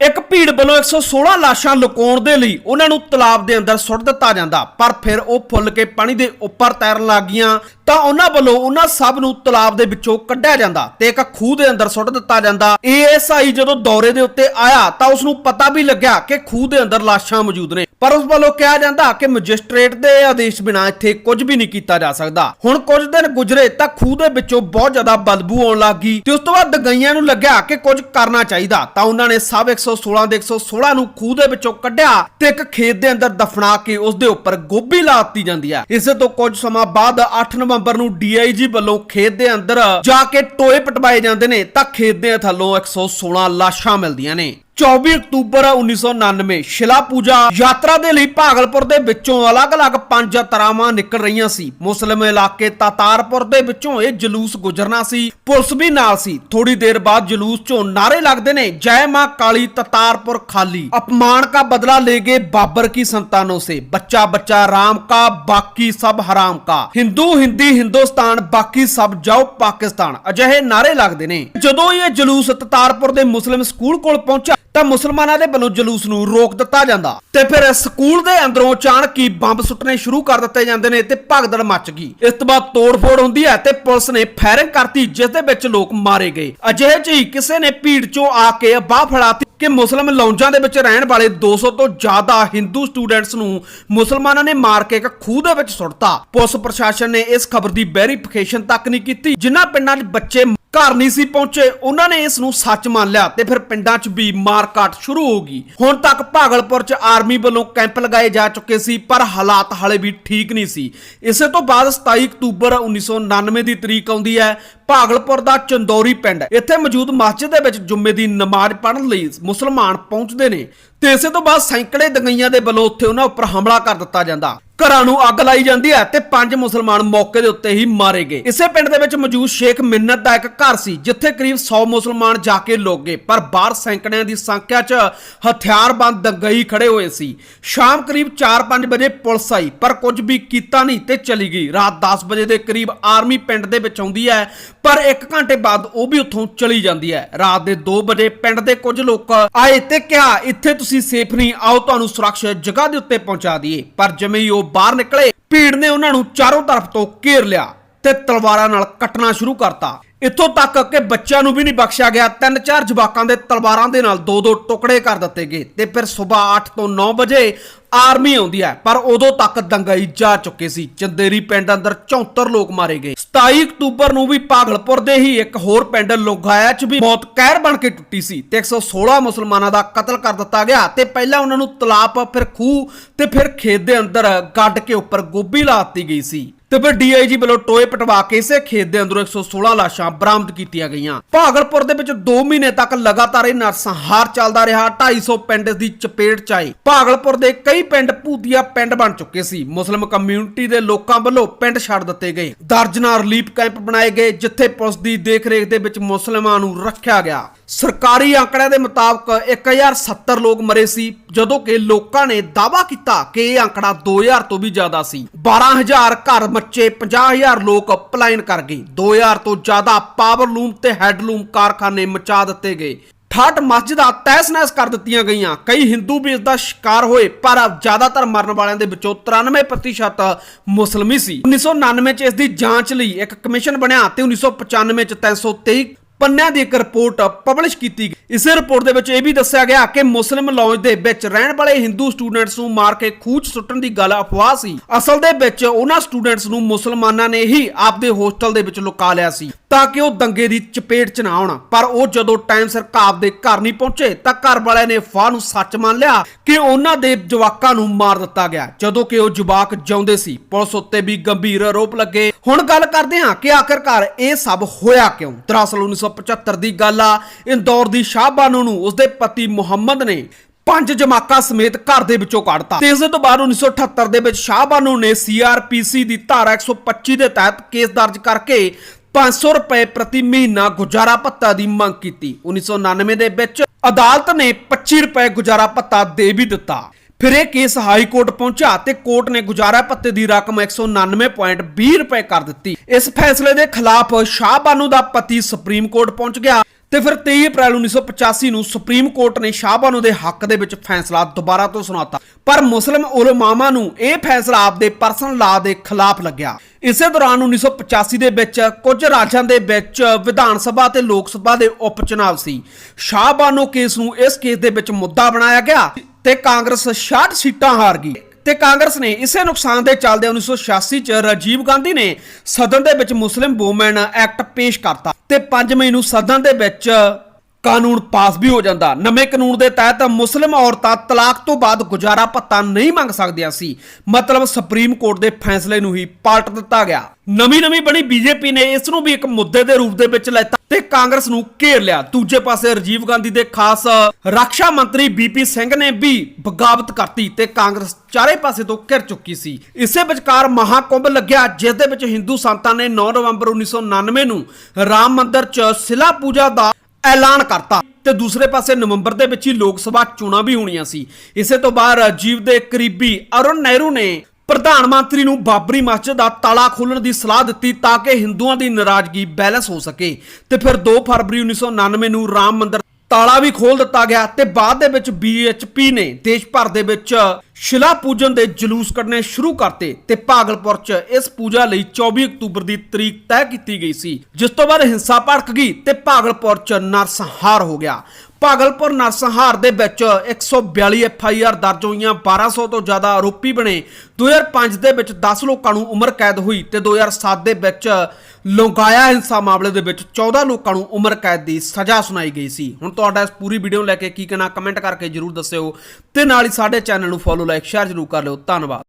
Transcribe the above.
ਇੱਕ ਭੀੜ ਵੱਲੋਂ 116 ਲਾਸ਼ਾਂ ਲੁਕਾਉਣ ਦੇ ਲਈ ਉਹਨਾਂ ਨੂੰ ਤਲਾਬ ਦੇ ਅੰਦਰ ਸੁੱਟ ਦਿੱਤਾ ਜਾਂਦਾ। ਪਰ ਫਿਰ ਉਹ ਫੁੱਲ ਕੇ ਪਾਣੀ ਦੇ ਉੱਪਰ ਤੈਰਨ ਲੱਗ ਤਾਂ ਉਹਨਾਂ ਵੱਲੋਂ ਉਹਨਾਂ ਸਭ ਨੂੰ ਤਲਾਬ ਦੇ ਵਿੱਚੋਂ ਕੱਢਿਆ ਜਾਂਦਾ ਤੇ ਇੱਕ ਖੂਹ ਦੇ ਅੰਦਰ ਸੁੱਟ ਦਿੱਤਾ ਜਾਂਦਾ। ਏਐਸਆਈ ਜਦੋਂ ਦੌਰੇ ਦੇ ਉੱਤੇ ਆਇਆ ਤਾਂ ਉਸ ਨੂੰ ਪਤਾ ਵੀ ਲੱਗਿਆ ਕਿ ਖੂਹ ਦੇ ਅੰਦਰ ਲਾਸ਼ਾਂ ਮੌਜੂਦ ਨੇ। ਪਰ ਉਸ ਵੱਲੋਂ ਕਿਹਾ ਜਾਂਦਾ ਕਿ ਮੈਜਿਸਟ੍ਰੇਟ ਦੇ ਆਦੇਸ਼ ਬਿਨਾਂ ਇੱਥੇ ਕੁਝ ਵੀ ਨਹੀਂ ਕੀਤਾ ਜਾ ਸਕਦਾ। ਹੁਣ ਕੁਝ ਦਿਨ ਗੁਜ਼ਰੇ ਤਾਂ ਖੂਹ ਦੇ ਵਿੱਚੋਂ ਬਹੁਤ ਜ਼ਿਆਦਾ ਬਦਬੂ ਆਉਣ ਲੱਗ ਗਈ ਤੇ ਉਸ ਤੋਂ ਬਾਅਦ ਦਗਈਆਂ ਨੂੰ ਲੱਗਿਆ ਕਿ ਕੁਝ ਕਰਨਾ ਚਾਹੀਦਾ ਤਾਂ ਉਹਨਾਂ ਨੇ ਸਭ 116 ਦੇ 116 ਨੂੰ ਖੂਹ ਦੇ ਵਿੱਚੋਂ ਕੱਢਿਆ ਤੇ ਇੱਕ ਖੇਤ ਦੇ ਅੰਦਰ ਦਫਨਾ ਕੇ ਉਸ ਦੇ ਉੱਪਰ ਗੋਭੀ ਲਾ ਦਿੱਤੀ ਜਾਂਦੀ ਹੈ। ਇਸੇ ਤੋਂ ਕੁਝ ਸਮਾਂ ਬਾਅਦ 8 ਨਵੰਬਰ ਨੂੰ ਡੀਆਈਜੀ ਵੱਲੋਂ ਖੇਤ ਦੇ ਅੰਦਰ ਜਾ ਕੇ ਟੋਏ ਪਟਵਾਏ ਜਾਂਦੇ ਨੇ ਤਾਂ ਖੇਤ ਦੇ ਥੱਲੋਂ 116 ਲਾਸ਼ਾਂ ਮਿਲਦੀਆਂ ਨੇ। 24 ਅਕਤੂਬਰ 1999 ਸ਼ਿਲਾ ਪੂਜਾ ਯਾਤਰਾ ਦੇ ਲਈ ਭਾਗਲਪੁਰ ਦੇ ਵਿੱਚੋਂ ਅਲੱਗ-ਅਲੱਗ ਪੰਜ ਤਰਾਵਾਂ ਨਿਕਲ ਰਹੀਆਂ ਸੀ। ਮੁਸਲਮ ਇਲਾਕੇ ਤਾਤਾਰਪੁਰ ਦੇ ਵਿੱਚੋਂ ਇਹ ਜਲੂਸ ਗੁਜ਼ਰਨਾ ਸੀ। ਪੁਲਿਸ ਵੀ ਨਾਲ ਸੀ। ਥੋੜੀ ਦੇਰ ਬਾਅਦ ਜਲੂਸ 'ਚੋਂ ਨਾਰੇ ਲੱਗਦੇ ਨੇ, ਜੈ ਮਾਂ ਕਾਲੀ ਤਾਤਾਰਪੁਰ ਖਾਲੀ। ਅਪਮਾਨ ਦਾ ਬਦਲਾ ਲੈ ਗਏ ਬਾਬਰ ਕੀ ਸੰਤਾਨੋਂ ਸੇ। ਬੱਚਾ ਬੱਚਾ ਰਾਮ ਕਾ, ਬਾਕੀ ਸਭ ਹਰਾਮ ਕਾ। ਹਿੰਦੂ, ਹਿੰਦੀ, ਹਿੰਦੁਸਤਾਨ, ਬਾਕੀ ਸਭ ਜਾਓ ਪਾਕਿਸਤਾਨ। ਅਜਿਹੇ ਨਾਰੇ ਲੱਗਦੇ ਨੇ। ਜਦੋਂ ਇਹ ਜਲੂਸ ਤਾਤਾਰਪੁਰ ਦੇ ਮੁਸਲਮ ਸਕੂਲ ਕੋਲ ਪਹੁੰਚਿਆ ਤਾਂ ਮੁਸਲਮਾਨਾਂ ਦੇ ਵੱਲੋਂ ਜਲੂਸ ਨੂੰ ਰੋਕ ਦਿੱਤਾ ਜਾਂਦਾ। ਤੇ ਫਿਰ ਸਕੂਲ ਦੇ ਅੰਦਰੋਂ ਅਚਾਨਕ ਹੀ ਬੰਬ ਸੁੱਟਣੇ ਸ਼ੁਰੂ ਕਰ ਦਿੱਤੇ ਜਾਂਦੇ ਨੇ ਤੇ ਭਗਦੜ ਮੱਚ ਗਈ। ਇਸ ਤੋਂ ਬਾਅਦ ਤੋੜਫੋੜ ਹੁੰਦੀ ਹੈ ਤੇ ਪੁਲਿਸ ਨੇ ਫਾਇਰਿੰਗ ਕਰਤੀ, ਜਿਸ ਦੇ ਵਿੱਚ ਲੋਕ ਮਾਰੇ ਗਏ। ਅਜਿਹੇ ਚ ਹੀ ਕਿਸੇ ਨੇ ਭੀੜ ਚੋਂ ਆ ਕੇ ਬਾਹ ਫੜਾਤੀ ਕਿ ਮੁਸਲਮ ਲੌਂਜਾਂ ਦੇ ਵਿੱਚ ਰਹਿਣ ਵਾਲੇ 200 ਤੋਂ ਜ਼ਿਆਦਾ ਹਿੰਦੂ ਸਟੂਡੈਂਟਸ ਨੂੰ ਮੁਸਲਮਾਨਾਂ ਨੇ ਮਾਰ ਕੇ ਇੱਕ ਖੂਹ ਦੇ ਵਿੱਚ ਸੁੱਟਤਾ। ਪੁਲਿਸ ਪ੍ਰਸ਼ਾਸਨ ਨੇ ਇਸ ਖਬਰ ਦੀ ਵੈਰੀਫਿਕੇਸ਼ਨ ਤੱਕ ਨਹੀਂ ਕੀਤੀ, ਜਿਨ੍ਹਾਂ ਪਿੰਡਾਂ 'ਚ ਬੱਚੇ ਘਰ ਨਹੀਂ ਸੀ ਪਹੁੰਚੇ, ਉਹਨਾਂ ਨੇ ਇਸ ਨੂੰ ਸੱਚ ਮੰਨ ਲਿਆ ਤੇ ਫਿਰ ਪਿੰਡਾਂ 'ਚ ਵੀ ਮਾਰਕਾਟ ਸ਼ੁਰੂ ਹੋ ਗਈ। ਹੁਣ ਤੱਕ ਭਾਗਲਪੁਰ 'ਚ ਆਰਮੀ ਵੱਲੋਂ ਕੈਂਪ ਲਗਾਏ ਜਾ ਚੁੱਕੇ ਸੀ, ਪਰ ਹਾਲਾਤ ਹਾਲੇ ਵੀ ਠੀਕ ਨਹੀਂ ਸੀ। ਇਸੇ ਤੋਂ ਬਾਅਦ 27 ਅਕਤੂਬਰ 1999 ਦੀ ਤਰੀਕ ਆਉਂਦੀ ਹੈ ਭਾਗਲਪੁਰ ਦਾ ਚੰਦੌਰੀ ਪਿੰਡ। ਇੱਥੇ ਮੌਜੂਦ ਮਸਜਿਦ ਦੇ ਵਿੱਚ ਜੁਮੇ ਦੀ ਨਮਾਜ਼ ਪੜ੍ਹਨ ਲਈ ਮੁਸਲਮਾਨ ਪਹੁੰਚਦੇ ਨੇ। ਤੇ ਇਸੇ ਤੋਂ ਬਾਅਦ ਸੈਂਕੜੇ ਦੰਗਈਆਂ ਦੇ ਵੱਲੋਂ ਉੱਥੇ ਉਹਨਾਂ ਉੱਪਰ ਹਮਲਾ ਕਰ ਦਿੱਤਾ ਜਾਂਦਾ। ਘਰਾਂ ਨੂੰ ਅੱਗ ਲਾਈ ਜਾਂਦੀ ਹੈ ਤੇ ਪੰਜ ਮੁਸਲਮਾਨ ਮੌਕੇ ਦੇ ਉੱਤੇ ਹੀ ਮਾਰੇ ਗਏ। ਇਸੇ ਪਿੰਡ ਦੇ ਵਿੱਚ ਮੌਜੂਦ ਸ਼ੇਖ ਮਿੰਨਤ ਦਾ ਇੱਕ ਘਰ ਸੀ, ਜਿੱਥੇ ਕਰੀਬ 100 ਮੁਸਲਮਾਨ ਜਾ ਕੇ ਲੋਕ ਗਏ। ਪਰ ਬਾਹਰ ਸੈਂਕੜਿਆਂ ਦੀ ਸੰਖਿਆ 'ਚ ਹਥਿਆਰਬੰਦ ਦੰਗਈ ਖੜੇ ਹੋਏ ਸੀ। ਸ਼ਾਮ ਕਰੀਬ 4-5 ਵਜੇ ਪੁਲਿਸ ਆਈ, ਪਰ ਕੁਝ ਵੀ ਕੀਤਾ ਨਹੀਂ ਤੇ ਚਲੀ ਗਈ। ਰਾਤ 10 ਵਜੇ ਦੇ ਕਰੀਬ ਆਰਮੀ ਪਿੰਡ ਦੇ ਵਿੱਚ ਆਉਂਦੀ ਹੈ। ਪਰ 1 ਘੰਟੇ ਬਾਅਦ ਉਹ ਵੀ ਉੱਥੋਂ ਚਲੀ ਜਾਂਦੀ ਹੈ। ਰਾਤ ਦੇ 2 ਵਜੇ ਪਿੰਡ ਦੇ ਕੁਝ ਲੋਕ ਆਏ ਤੇ ਕਿਹਾ, ਇੱਥੇ ਤੁਸੀਂ ਸੇਫ ਨਹੀਂ, ਆਓ ਤੁਹਾਨੂੰ ਸੁਰੱਖਿਅਤ ਜਗ੍ਹਾ ਦੇ ਉੱਤੇ ਪਹੁੰਚਾ ਦਈਏ। ਪਰ ਜਿਵੇਂ ਹੀ ਉਹ ਬਾਹਰ ਨਿਕਲੇ, ਭੀੜ ਨੇ ਉਹਨਾਂ ਨੂੰ ਚਾਰੋਂ ਤਰਫ ਤੋਂ ਘੇਰ ਲਿਆ। ਤੇ ਤਲਵਾਰਾਂ ਨਾਲ ਕੱਟਣਾ ਸ਼ੁਰੂ ਕਰਤਾ। ਇੱਥੋਂ ਤੱਕ ਕਿ ਬੱਚਿਆਂ ਨੂੰ ਵੀ ਨਹੀਂ ਬਖਸ਼ਿਆ ਗਿਆ। ਤਿੰਨ ਚਾਰ ਜਵਾਕਾਂ ਦੇ ਤਲਵਾਰਾਂ ਦੇ ਨਾਲ ਦੋ ਦੋ ਟੁਕੜੇ ਕਰ ਦਿੱਤੇ ਗਏ ਤੇ ਫਿਰ ਸਵੇਰ 8 ਤੋਂ 9 ਵਜੇ ਆਰਮੀ ਆਉਂਦੀ ਹੈ। ਪਰ ਉਦੋਂ ਤੱਕ ਦੰਗਾਈ ਜਾ ਚੁੱਕੇ ਸੀ। ਚੰਦੇਰੀ ਪਿੰਡ ਅੰਦਰ 74 ਲੋਕ ਮਾਰੇ ਗਏ। 27 ਅਕਤੂਬਰ ਨੂੰ ਵੀ ਪਾਗਲਪੁਰ ਦੇ ਹੀ ਇੱਕ ਹੋਰ ਪਿੰਡ ਲੋਗਾਇਆ 'ਚ ਵੀ ਮੌਤ ਕਹਿਰ ਬਣ ਕੇ ਟੁੱਟੀ ਸੀ ਤੇ 116 ਮੁਸਲਮਾਨਾਂ ਦਾ ਕਤਲ ਕਰ ਦਿੱਤਾ ਗਿਆ ਤੇ ਪਹਿਲਾਂ ਉਹਨਾਂ ਨੂੰ ਤਲਾਪ, ਫਿਰ ਖੂਹ ਤੇ ਫਿਰ ਖੇਤ ਦੇ ਅੰਦਰ ਗੱਡ ਕੇ ਉੱਪਰ ਗੋਭੀ ਲਾ ਦਿੱਤੀ ਗਈ ਸੀ। ਤੇ ਫਿਰ ਡੀਆਈਜੀ ਵੱਲੋਂ ਟੋਏ ਪਟਵਾ ਕੇ ਇਸੇ ਖੇਤ ਦੇ ਅੰਦਰੋਂ 116 ਲਾਸ਼ਾਂ ਬਰਾਮਦ ਕੀਤੀਆਂ ਗਈਆਂ। ਭਾਗਲਪੁਰ ਦੇ ਵਿੱਚ 2 ਮਹੀਨੇ ਤੱਕ ਲਗਾਤਾਰ ਇਹ ਨਰਸੰਹਾਰ ਚੱਲਦਾ ਰਿਹਾ। 250 ਪਿੰਡ ਦੀ ਚਪੇਟ ਚ ਆਏ। ਭਾਗਲਪੁਰ ਦੇ ਕਈ ਪਿੰਡ ਭੂਤੀਆ ਪਿੰਡ ਬਣ ਚੁੱਕੇ ਸੀ। ਮੁਸਲਿਮ ਕਮਿਊਨਿਟੀ ਦੇ ਲੋਕਾਂ ਵੱਲੋਂ ਪਿੰਡ ਛੱਡ ਦਿੱਤੇ ਗਏ। ਦਰਜਨਾਂ ਰਿਲੀਫ ਕੈਂਪ ਬਣਾਏ ਗਏ, ਜਿੱਥੇ ਪੁਲਿਸ ਦੀ ਦੇਖਰੇਖ ਦੇ ਵਿੱਚ ਮੁਸਲਮਾਨਾਂ ਨੂੰ ਰੱਖਿਆ ਗਿਆ। ਸਰਕਾਰੀ ਆંકੜਿਆਂ ਦੇ ਮੁਤਾਬਕ 1070 ਲੋਕ ਮਰੇ ਸੀ, ਜਦੋਂ ਕਿ ਲੋਕਾਂ ਨੇ ਦਾਅਵਾ ਕੀਤਾ ਕਿ ਇਹ ਆંકੜਾ 2000 ਤੋਂ ਵੀ ਜ਼ਿਆਦਾ ਸੀ। 12000 ਘਰ ਮੱਚੇ 50000 ਲੋਕ ਪਲਾਇਨ ਕਰ ਗਏ। 2000 ਤੋਂ ਜ਼ਿਆਦਾ ਪਾਵਰ ਲੂਮ ਤੇ ਹੈਡਲੂਮ ਕਾਰਖਾਨੇ ਮਚਾ ਦਿੱਤੇ ਗਏ। 68 ਮਸਜਿਦਾਂ ਤਹਿਸ-ਨਹਿਸ ਕਰ ਦਿੱਤੀਆਂ ਗਈਆਂ। ਕਈ ਹਿੰਦੂ ਵੀ ਇਸ ਦਾ ਸ਼ਿਕਾਰ ਹੋਏ, ਪਰ ਜ਼ਿਆਦਾਤਰ ਮਰਨ ਵਾਲਿਆਂ ਦੇ ਵਿੱਚੋਂ 93% ਮੁਸਲਮ ਹੀ ਸੀ 1999 ਚ ਇਸ ਦੀ ਜਾਂਚ ਲਈ ਇੱਕ ਕਮਿਸ਼ਨ ਬਣਿਆ ਤੇ 1995 ਚ 323 ਪੰਨਿਆਂ ਦੀ ਇੱਕ ਰਿਪੋਰਟ ਪਬਲਿਸ਼ ਕੀਤੀ ਗਈ। ਇਸੇ ਰਿਪੋਰਟ ਦੇ ਵਿੱਚ ਇਹ ਵੀ ਦੱਸਿਆ ਗਿਆ ਕਿ ਮੁਸਲਿਮ ਲੌਂਜ ਦੇ ਵਿੱਚ ਰਹਿਣ ਵਾਲੇ ਹਿੰਦੂ ਸਟੂਡੈਂਟਸ ਨੂੰ ਮਾਰ ਕੇ ਖੂਚ ਸੁੱਟਣ ਦੀ ਗੱਲ ਅਫਵਾਹ ਸੀ। ਅਸਲ ਦੇ ਵਿੱਚ ਉਹਨਾਂ ਸਟੂਡੈਂਟਸ ਨੂੰ ਮੁਸਲਮਾਨਾਂ ਨੇ ਹੀ ਆਪਦੇ ਹੋਸਟਲ ਦੇ ਵਿੱਚ ਲੁਕਾ ਲਿਆ ਸੀ। ਤਾਂ ਕਿ ਉਹ ਦੰਗੇ ਦੀ ਚਪੇਟ 'ਚ ਨਾ ਆਉਣ। ਪਰ ਉਹ ਜਦੋਂ ਟਾਈਮ ਸਿਰ ਕਾਬ ਦੇ ਘਰ ਨਹੀਂ ਪਹੁੰਚੇ, ਤਾਂ ਘਰ ਵਾਲਿਆਂ ਨੇ ਅਫਵਾਹ ਨੂੰ ਸੱਚ ਮੰਨ ਲਿਆ ਕਿ ਉਹਨਾਂ ਦੇ ਜਵਾਕਾਂ ਨੂੰ ਮਾਰ ਦਿੱਤਾ ਗਿਆ। ਜਦੋਂ ਕਿ ਉਹ ਜਵਾਕ ਜਿਉਂਦੇ ਸੀ, ਪੁਲਿਸ ਉੱਤੇ ਵੀ ਗੰਭੀਰ ਆਰੋਪ ਲੱਗੇ। ਹੁਣ ਗੱਲ ਕਰਦੇ ਹਾਂ ਕਿ ਆਖਿਰਕਾਰ ਇਹ ਸਭ ਹੋਇਆ ਕਿਉਂ? ਦਰਅਸਲ 1975 ਦੀ ਗੱਲ ਆ, ਇੰਦੌਰ ਦੀ ਸ਼ਾਹਬਾਨੂ ਨੂੰ ਉਸਦੇ ਪਤੀ ਮੁਹੰਮਦ ਨੇ ਪੰਜ ਜਮਾਕਾ ਸਮੇਤ ਘਰ ਦੇ ਵਿੱਚੋਂ ਕੱਢਤਾ ਤੇ ਇਸ ਤੋਂ ਬਾਅਦ 1978 ਦੇ ਵਿੱਚ ਸ਼ਾਹਬਾਨੂ ਨੇ ਸੀਆਰਪੀਸੀ ਦੀ ਧਾਰਾ 125 ਦੇ ਤਹਿਤ ਕੇਸ ਦਰਜ ਕਰਕੇ 500 ਰੁਪਏ ਪ੍ਰਤੀ ਮਹੀਨਾ ਗੁਜ਼ਾਰਾ ਭੱਤਾ ਦੀ ਮੰਗ ਕੀਤੀ। 1999 ਦੇ ਵਿੱਚ ਅਦਾਲਤ ਨੇ 25 ਰੁਪਏ ਗੁਜ਼ਾਰਾ ਭੱਤਾ ਦੇ ਵੀ ਦਿੱਤਾ। ਫਿਰ ਇਹ ਕੇਸ ਹਾਈ ਕੋਰਟ ਪਹੁੰਚਾ ਤੇ ਕੋਰਟ ਨੇ ਗੁਜ਼ਾਰਾ ਭੱਤੇ ਦੀ ਰਕਮ 199.20 ਰੁਪਏ ਕਰ ਦਿੱਤੀ। ਇਸ ਫੈਸਲੇ ਦੇ ਖਿਲਾਫ ਸ਼ਾਹਬਾਨੂ ਦਾ ਪਤੀ ਸੁਪਰੀਮ ਕੋਰਟ ਪਹੁੰਚ ਗਿਆ। ਤੇ ਫਿਰ 23 ਅਪ੍ਰੈਲ 1985 ਨੂੰ ਸੁਪਰੀਮ ਕੋਰਟ ਨੇ ਸ਼ਾਹਬਾਨੋ ਦੇ ਹੱਕ ਦੇ ਵਿੱਚ ਫੈਸਲਾ ਦੁਬਾਰਾ ਤੋਂ ਸੁਣਾਤਾ। ਪਰ ਮੁਸਲਿਮ ਉਲਮਾਵਾਂ ਨੂੰ ਇਹ ਫੈਸਲਾ ਆਪਦੇ ਪਰਸਨਲ ਲਾ ਦੇ ਖਿਲਾਫ ਲੱਗਿਆ। ਇਸੇ ਦੌਰਾਨ 1985 ਦੇ ਵਿੱਚ ਕੁਝ ਰਾਜਾਂ ਦੇ ਵਿੱਚ ਵਿਧਾਨ ਸਭਾ ਤੇ ਲੋਕ ਸਭਾ ਦੇ ਉਪ ਚੁਣਾਵ ਸੀ। ਸ਼ਾਹਬਾਨੋ ਕੇਸ ਨੂੰ ਇਸ ਕੇਸ ਦੇ ਵਿੱਚ ਮੁੱਦਾ ਬਣਾਇਆ ਗਿਆ ਤੇ ਕਾਂਗਰਸ 66 ਸੀਟਾਂ ਹਾਰ ਗਈ। ਤੇ ਕਾਂਗਰਸ ਨੇ ਇਸੇ ਨੁਕਸਾਨ ਦੇ ਚੱਲਦੇ 1986 ਚ ਰਾਜੀਵ ਗਾਂਧੀ ਨੇ ਸਦਨ ਦੇ ਵਿੱਚ ਮੁਸਲਿਮ ਵੂਮਨ ਐਕਟ ਪੇਸ਼ ਕਰਤਾ ਤੇ 5 ਮਈ ਨੂੰ ਸਦਨ ਦੇ ਵਿੱਚ ਕਾਨੂੰਨ ਪਾਸ ਵੀ ਹੋ ਜਾਂਦਾ। ਨਵੇਂ ਕਾਨੂੰਨ ਦੇ ਤਹਿਤ ਮੁਸਲਿਮ ਔਰਤਾਂ ਤਲਾਕ ਤੋਂ ਬਾਅਦ ਗੁਜ਼ਾਰਾ ਭੱਤਾ ਨਹੀਂ ਮੰਗ ਸਕਦੀਆਂ ਸੀ। ਮਤਲਬ ਸੁਪਰੀਮ ਕੋਰਟ ਦੇ ਫੈਸਲੇ ਨੂੰ ਹੀ ਪਾਲਟ ਦਿੱਤਾ ਗਿਆ। ਨਵੀਂ ਨਵੀਂ ਬਣੀ ਬੀਜੇਪੀ ਨੇ ਇਸ ਨੂੰ ਵੀ ਇੱਕ ਮੁੱਦੇ ਦੇ ਰੂਪ ਦੇ ਵਿੱਚ ਲੈਤਾ ਤੇ ਕਾਂਗਰਸ ਨੂੰ ਘੇਰ ਲਿਆ। ਦੂਜੇ ਪਾਸੇ ਰਾਜੀਵ ਗਾਂਧੀ ਦੇ ਖਾਸ ਰੱਖਿਆ ਮੰਤਰੀ ਬੀਪੀ ਸਿੰਘ ਨੇ ਵੀ ਬਗਾਵਤ ਕਰਤੀ ਤੇ ਕਾਂਗਰਸ ਚਾਰੇ ਪਾਸੇ ਤੋਂ ਘਿਰ ਚੁੱਕੀ ਸੀ। ਇਸੇ ਵਿਚਕਾਰ ਮਹਾਕੁੰਭ ਲੱਗਿਆ, ਜਿਸ ਦੇ ਵਿੱਚ ਹਿੰਦੂ ਸੰਤਾਂ ਨੇ 9 ਨਵੰਬਰ 1999 ਨੂੰ ਰਾਮ ਮੰਦਿਰ 'ਚ ਸਿਲਾ ਪੂਜਾ ਦਾ ਐਲਾਨ ਕਰਤਾ ਤੇ ਦੂਸਰੇ ਪਾਸੇ ਨਵੰਬਰ ਦੇ ਵਿੱਚ ਹੀ ਲੋਕ ਸਭਾ ਚੋਣਾਂ ਵੀ ਹੋਣੀਆਂ ਸੀ। ਇਸੇ ਤੋਂ ਬਾਅਦ ਰਾਜੀਵ ਦੇ ਕਰੀਬੀ ਅਰੁਣ ਨਹਿਰੂ ਨੇ ਪ੍ਰਧਾਨ ਮੰਤਰੀ ਨੂੰ ਬਾਬਰੀ ਮਸਜਿਦ ਦਾ ਤਾਲਾ ਖੋਲਣ ਦੀ ਸਲਾਹ ਦਿੱਤੀ ਤਾਂ ਕਿ ਹਿੰਦੂਆਂ ਦੀ ਨਾਰਾਜ਼ਗੀ ਬੈਲੈਂਸ ਹੋ ਸਕੇ। ਤੇ ਫਿਰ 2 ਫਰਵਰੀ 1999 ਨੂੰ ਰਾਮ ਮੰਦਿਰ ਤਾਲਾ ਵੀ ਖੋਲ ਦਿੱਤਾ ਗਿਆ ਤੇ ਬਾਅਦ ਦੇ ਵਿੱਚ BHP ਨੇ ਦੇਸ਼ ਭਰ ਦੇ ਵਿੱਚ ਸ਼ਿਲਾ ਪੂਜਨ ਦੇ ਜਲੂਸ ਕੱਢਣੇ ਸ਼ੁਰੂ ਕਰਤੇ ਤੇ ਭਾਗਲਪੁਰ 'ਚ ਇਸ ਪੂਜਾ ਲਈ 24 ਅਕਤੂਬਰ ਦੀ ਤਰੀਕ ਤੈਅ ਕੀਤੀ ਗਈ ਸੀ, ਜਿਸ ਤੋਂ ਬਾਅਦ ਹਿੰਸਾ ਭੜਕ ਗਈ ਤੇ ਭਾਗਲਪੁਰ 'ਚ ਨਰਸਹਾਰ ਹੋ ਗਿਆ। ਭਾਗਲਪੁਰ ਨਰਸੰਹਾਰ ਦੇ ਵਿੱਚ 142 ਆਰ ਦਰਜ ਹੋਈਆਂ 1200 ਤੋਂ ਜ਼ਿਆਦਾ ਆਰੋਪੀ ਬਣੇ। 2005 ਦੇ ਵਿੱਚ 10 ਲੋਕਾਂ ਨੂੰ ਉਮਰ ਕੈਦ ਹੋਈ ਤੇ 2007 ਦੇ ਵਿੱਚ ਲੋਗਾਇਆ ਹਿੰਸਾ ਮਾਮਲੇ ਦੇ ਵਿੱਚ 14 ਲੋਕਾਂ ਨੂੰ ਉਮਰ ਕੈਦ ਦੀ ਸਜ਼ਾ ਸੁਣਾਈ ਗਈ ਸੀ। ਹੁਣ ਤੁਹਾਡਾ ਇਸ ਪੂਰੀ ਵੀਡੀਓ ਨੂੰ ਲੈ ਕੇ ਕੀ ਕਹਿਣਾ ਕਮੈਂਟ ਕਰਕੇ ਜਰੂਰ ਦੱਸਿਓ ਤੇ ਨਾਲ ਹੀ ਸਾਡੇ ਚੈਨਲ ਨੂੰ ਫੋਲੋ ਲਾਈਕ ਸ਼ੇਅਰ ਜਰੂਰ ਕਰ ਲਿਓ। ਧੰਨਵਾਦ।